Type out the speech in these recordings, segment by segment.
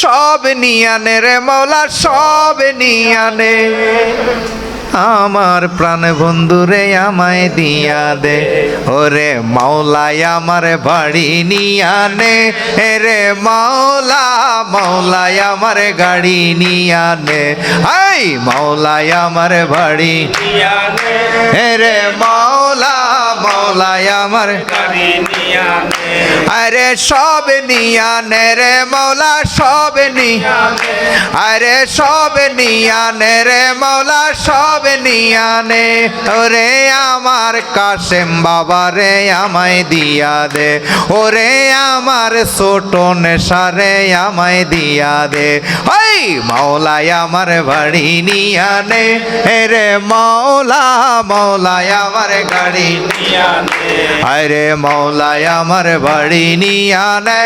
সব নিয়ানে রে মৌলা সব নিয়ানে। আমার প্রাণ বন্ধুরে আমায় দিয়া দে। ওরে মাওলাই আমার বাড়ি নিয়ানে রে মাওলা মাওলাই আমার গাড়ি নিয়ানে আই মাওলাই আমার বাড়ি রে মাওলা মাওলাই আমার গাড়ি নিয়া আরে সব নিয়া নে রে মৌলা সব নিয়ানে আরে সব নিয়া নে রে মৌলা সব নিয়ানে। ওরে আমার কাশেম বাবা রে, আমায় দিয়া দে। ওরে আমার ছোট নেশারে আমায় দিয়া দে। ওই মাওলাই আমার বাড়ি নিয়ানে। রে মাওলা মাওলাই আমার গাড়ি আরে মৌলায় আমার বাড়ি নিয়ানে।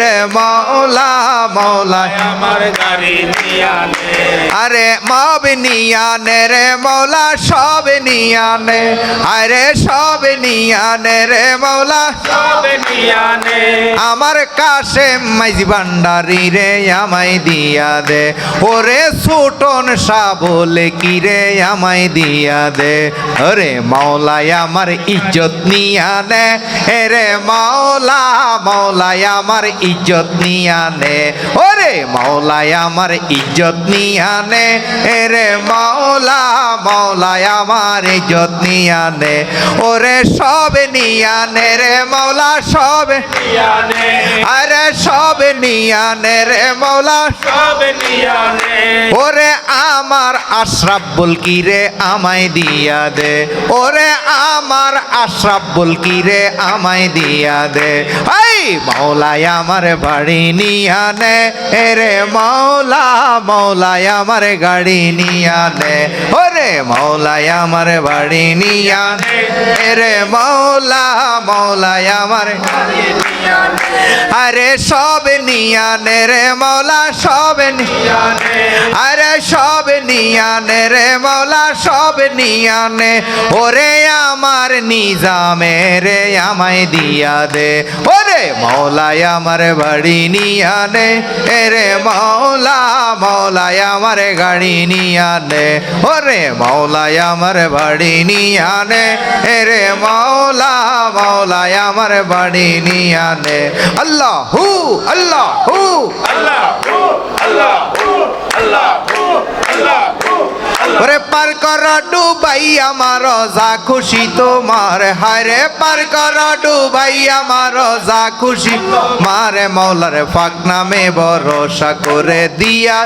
রে মাওলা মৌলায় আমার গাড়ি নিয়ানে। আরে মব নিয়ানে রে মৌলা সব নিয়ানে। আরে সব নিয়ানে রে মৌলা। সব নিয়ানে। আমার কাছে মাইজি ভান্ডারি রে আমায় দিয়া দে। ওরে ছোটন বলে কি রে আমায় দিয়া দে। ওরে মাওলায় আমার ইজ্জত নিয়া নে রে মাওলা মাওলায় আমার ইজ্জত নিয়া নে ওরে মাওলায় আমার ইজ্জত নিয়ানে রে মাওলা, মাওলায় আমার ইজ্জত নিয়ানে ওরে সব নিয়ানে রে মাওলা, সব আরে সব নিয়ানে রে মৌলা সব নিয়ানে ওরে আমার আশরাফ বলকি রে আমায় দিয়া দে। ওরে আমার আশরাফ বলকি রে আমায় দিয়া দে। এই মৌলায় আমার বাড়ি নিয়ানে রে মৌলা মৌলায় আমার গাড়ি নিয়ানে ওরে মৌলায় আমার বাড়ি নিয়ানে রে মৌলা মৌলায় আমার আরে সব নিয়া নে রে মৌলা সব নিয়ানে আরে সব নিয়ানে রে মৌলা, সব নিয়ানে। ওরে আমার নিজামে রে আমায় দিয়া দে। ওরে মৌলায় আমার বাড়ি নিয়ানে রে মৌলা, মৌলায় আমার গাড়ি নিয়ানে। ওরে মৌলায় আমার বাড়ি নিয়ানে রে মৌলা, মৌলায় আমার বাড়ি নিয়ানে। আল্লাহ হু আল্লাহ হু আল্লাহ হু আল্লাহ হু আল্লাহ হু আল্লাহ ওরে পার কর ডুবাই আমার যা খুশি তোমার। হারে পার কর ডুবাই আমার যা খুশি। মারে মৌলার ফাঁক নামে ভরসা করে দিয়া।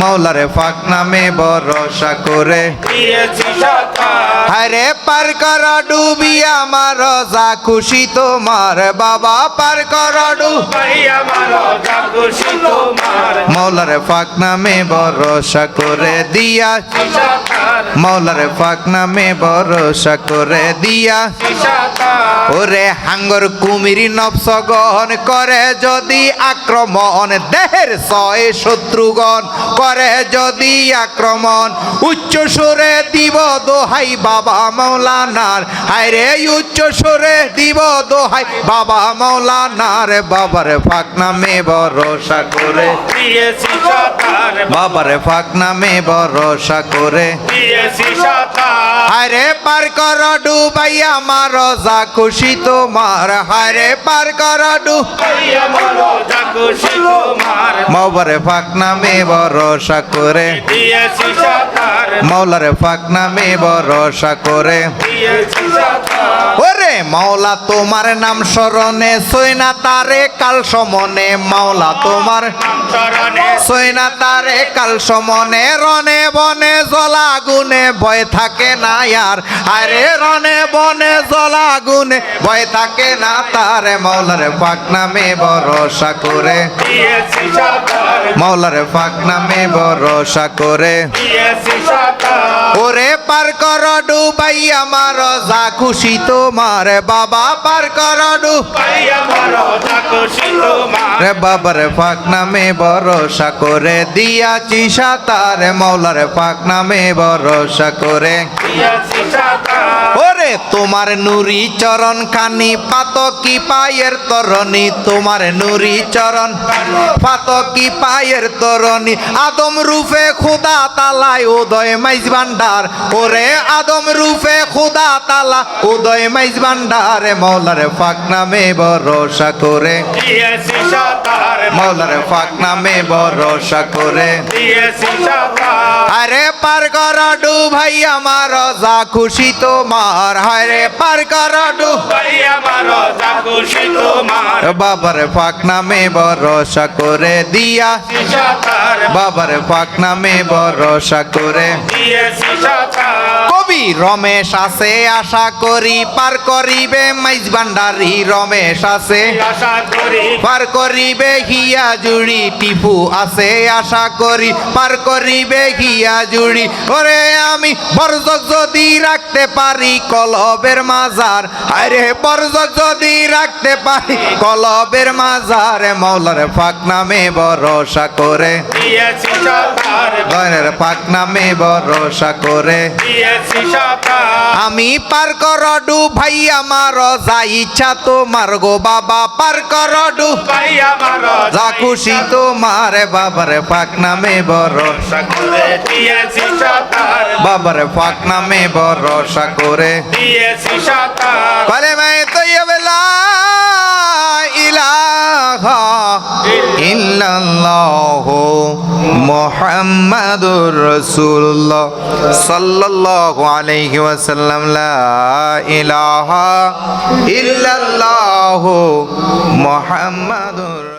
মৌলার ফাক নামে ভরসা করে। আরে পার কর ডুবি আমার যা খুশি তোমার বাবা পার কর মৌলার ফাক নামে ভরসা করে দিয়া। মৌলার ফাক নামে ভরসা করে দিয়া। ওরে হাঙ্গর কুমিরি নবস গহন করে যদি আক্রমণ দেহের ছয় শত্রুগণ করে যদি আক্রমণ। উচ্চ সুরে দিব দোহাই বাবা মৌলানার হায়রে উচ্চ সুরে দিব দোহাই বাবা মৌলানার। বাবার ফাক নামে ভরসা করে। বাবার ফাক নামে ভরসা করে। হায়রে পার কর ডুবাই আমার যা খুশি তোমার হারে পার করাডু। মৌবরে ফাঁক নামে ভরসা করে। দিয়েছি সাতার মৌলারে ফাঁক নামে ভরসা করে। দিয়েছি সাতার ওরে মাওলা তোমার নাম স্মরণে সৈনা তারে কাল সমনে। মাওলা তোমার সৈনা তারে কাল সমনে, রনে বনে জলা গুনে, ভয় থাকে না আর। আরে রনে বনে জলা গুনে, ভয় থাকে না তারে। মৌলারে ফাক নামে ভরসা করে। মৌলারে ফাক নামে ভরসা করে। ওরে পার কর ডুবাই আমার যা খুশি তোমার বাবা পার করডু জাগুশি তোমার রে বাবার ফাক নামে ভরসা করে দিয়াছি সাতার। মৌলার ফাক নামে ভরসা করে। ও ওরে তোমার নুরি চরণ খানি পাতকি পায়ের তরণী তোমার নুরি চরণ পাতকি পায়ের তরণী। আদম রূপে খুদা তালায় উদয় মাইজ ভান্ডার ওরে আদম রূপে খুদা তালা উদয় মাইজ ভান্ডার মৌলার ফাক নামে ভরসা করে। মৌলার ফাক নামে ভরসা করে। আরে পার কর ডু ভাই আমার যা খুশি তোমার হায়রে পার কর ডু। ভাই আমার তোমার। বাবার ফাক নামে ভরসা করে দিয়া। বাবার ফাক নামে ভরসা করে। কবি রমেশ আছে আশা করি পার করিবে। মাইজ ভান্ডারি রমেশ আছে পার করিবে হিয়া জুড়ি টিপু আছে। আশা করি পার করিবে হিয়া জুড়ি। ওরে আমি বরজক যদি রাখতে পারি কলবের মাজার আরে বরজক যদি রাখতে পারি কলবের মাজার মৌলার ফাক নামে ভরসা করে। গনের ফাক নামে ভরসা করে। আমি পার করডু ভাই আমার যা ইচ্ছা তোমার গো বাবা পার করডু ভাই আমার যা খুশি তোমার বাবার ফাক নামে ভরসা করে। বাবার ফাক নামে ভরসা করে। দিয়েছি সাতার বলে মাই ইলাহা ইল্লাল্লাহ মুহাম্মাদুর রাসূলুল্লাহ সাল্লাল্লাহু আলাইহি ওয়াসাল্লাম লা ইলাহা ইল্লাল্লাহ মুহাম্মাদুর